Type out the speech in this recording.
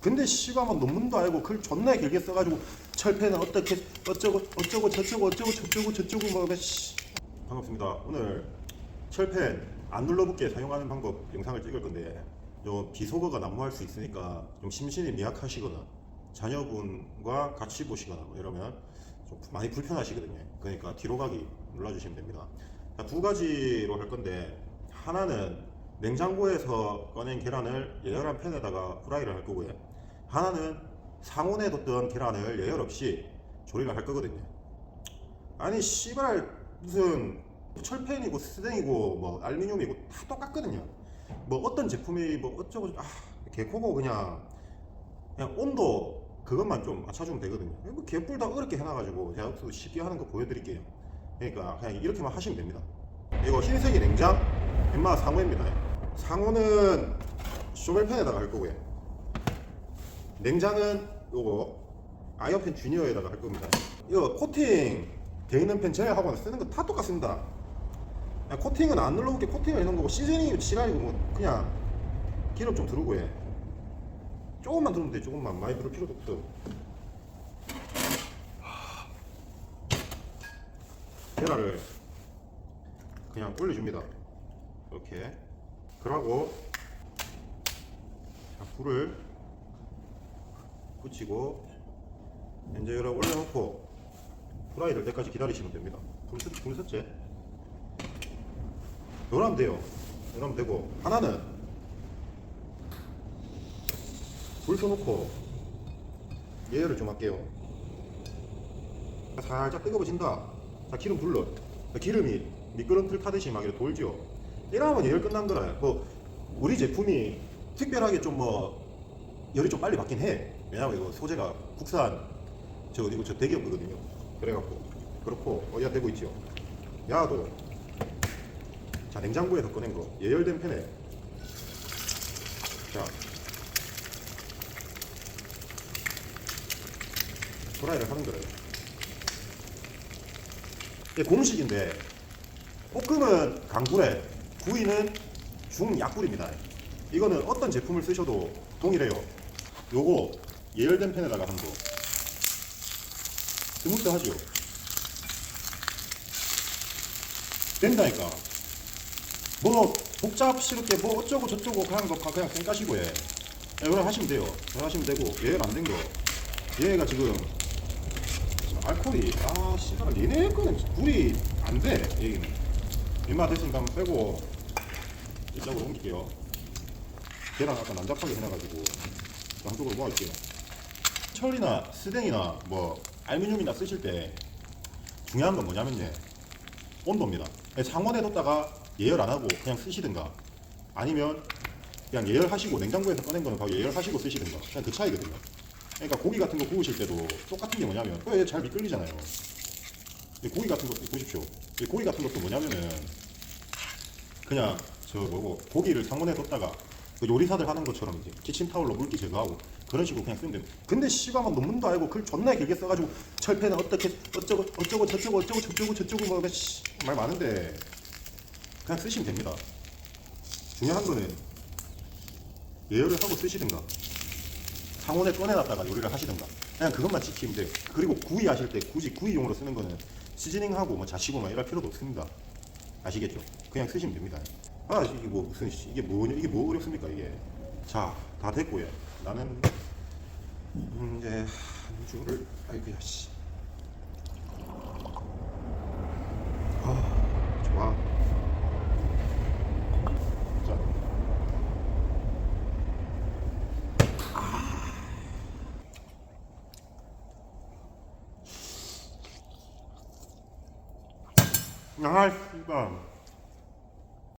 근데 씨발만 논문도 알고 글 존나 길게 써가지고 철폐는 어떻게 어쩌고 어쩌고 저쩌고 어쩌고 저쩌고 저쩌고 뭐 씨. 반갑습니다. 오늘 철펜 안 눌러붙게 사용하는 방법 영상을 찍을 건데 좀 비속어가 난무할 수 있으니까 좀 심신이 미약하시거나 자녀분과 같이 보시거나 뭐 이러면 좀 많이 불편하시거든요. 그러니까 뒤로 가기 눌러주시면 됩니다. 자, 두 가지로 할 건데 하나는 냉장고에서 꺼낸 계란을 예열한 팬에다가 후라이를 할 거고요. 하나는 상온에 뒀던 계란을 예열 없이 조리를 할 거거든요. 아니 씨발 무슨 철팬이고 스댕이고 뭐 알루미늄이고 다 똑같거든요. 뭐 어떤 제품이 뭐 어쩌고 아 개코고 그냥 그냥 온도 그것만 좀 맞춰주면 되거든요. 뭐 개뿔 다 어렵게 해놔가지고 제가 또 쉽게 하는 거 보여드릴게요. 그러니까 그냥 이렇게만 하시면 됩니다. 이거 흰색이 냉장, 웬마 상호입니다. 상호는 쇼벨팬에다가 할 거고요. 냉장은 요거 아이어펜 주니어에다가 할 겁니다. 이거 코팅 돼 있는 펜 제가 하고 쓰는 거 다 똑같습니다. 코팅은 안 눌러볼게 코팅을 해놓은 거고 시즈닝이 지랄이고 뭐 그냥 기름 좀 두르고 해. 조금만 두르면 돼 조금만 많이 두를 필요도 없어. 계란을 그냥 올려줍니다. 이렇게. 그러고 자, 불을 붙이고 이제 여러 올려놓고 프라이 될 때까지 기다리시면 됩니다. 불, 썼- 불 섰지? 요러면 돼요. 요러면 되고 하나는 불 켜놓고 예열을 좀 할게요. 살짝 뜨거워진다. 자 기름 불러. 자, 기름이 미끄럼틀 타듯이 막 이렇게 돌죠. 이러면 예열 끝난 거라. 뭐 우리 제품이 특별하게 좀 뭐 열이 좀 빨리 받긴 해. 왜냐면 이거 소재가 국산 저 어디고 저 대기업이거든요. 그래갖고 그렇고 어디가 되고 있죠. 야도 자 냉장고에서 꺼낸 거 예열된 팬에 자 프라이를 하는 거예요. 이게 공식인데 볶음은 강불에 구이는 중약불입니다. 이거는 어떤 제품을 쓰셔도 동일해요. 요거 예열된 팬에다가 하는 거 스무스하죠. 된다니까. 뭐 복잡스럽게 뭐 어쩌고 저쩌고 그냥 거 그냥 쌩까시고 해. 이거 하시면 돼요. 이거 하시면 되고 예열 안 된 거. 얘가 지금 알코올이 아 씨발 얘네 거는 불이 안 돼. 얘는 입맛 됐으니까 한번 빼고 이쪽으로 옮길게요. 계란 아까 난잡하게 해놔가지고 양쪽으로 모아줄게요. 철이나 스댕이나 뭐 알루미늄이나 쓰실 때 중요한 건 뭐냐면요 온도입니다. 상온에 뒀다가 예열 안 하고 그냥 쓰시든가 아니면 그냥 예열하시고 냉장고에서 꺼낸 거는 바로 예열하시고 쓰시든가 그냥 그 차이거든요. 그러니까 고기 같은 거 구우실 때도 똑같은 게 뭐냐면 그잘 미끌리잖아요. 근데 고기 같은 것도 보십시오. 이 고기 같은 것도 뭐냐면은 그냥 저 뭐고 고기를 상온에 뒀다가 그 요리사들 하는 것처럼 이제 키친타올로 물기 제거하고 그런 식으로 그냥 쓰면 됩니다. 근데 씨발만 논문도 알고 글 존나 길게 써가지고 철폐는 어떻게 어쩌고 어쩌고 저쩌고 어쩌고 저쩌고 저쩌고 뭐 씨, 말 많은데 그냥 쓰시면 됩니다. 중요한 거는 예열을 하고 쓰시든가 상온에 꺼내놨다가 요리를 하시든가 그냥 그것만 지키면 돼요. 그리고 구이 하실 때 굳이 구이용으로 쓰는 거는 시즈닝하고 뭐 자시고 막 이럴 필요도 없습니다. 아시겠죠? 그냥 쓰시면 됩니다. 아 이게 뭐 무슨 씨, 이게 뭐 이게 뭐 어렵습니까 이게? 자 다 됐고요. 나는 음, 이제 한 줄을 아이고야 씨. 아 좋아. 자. 아 씨발.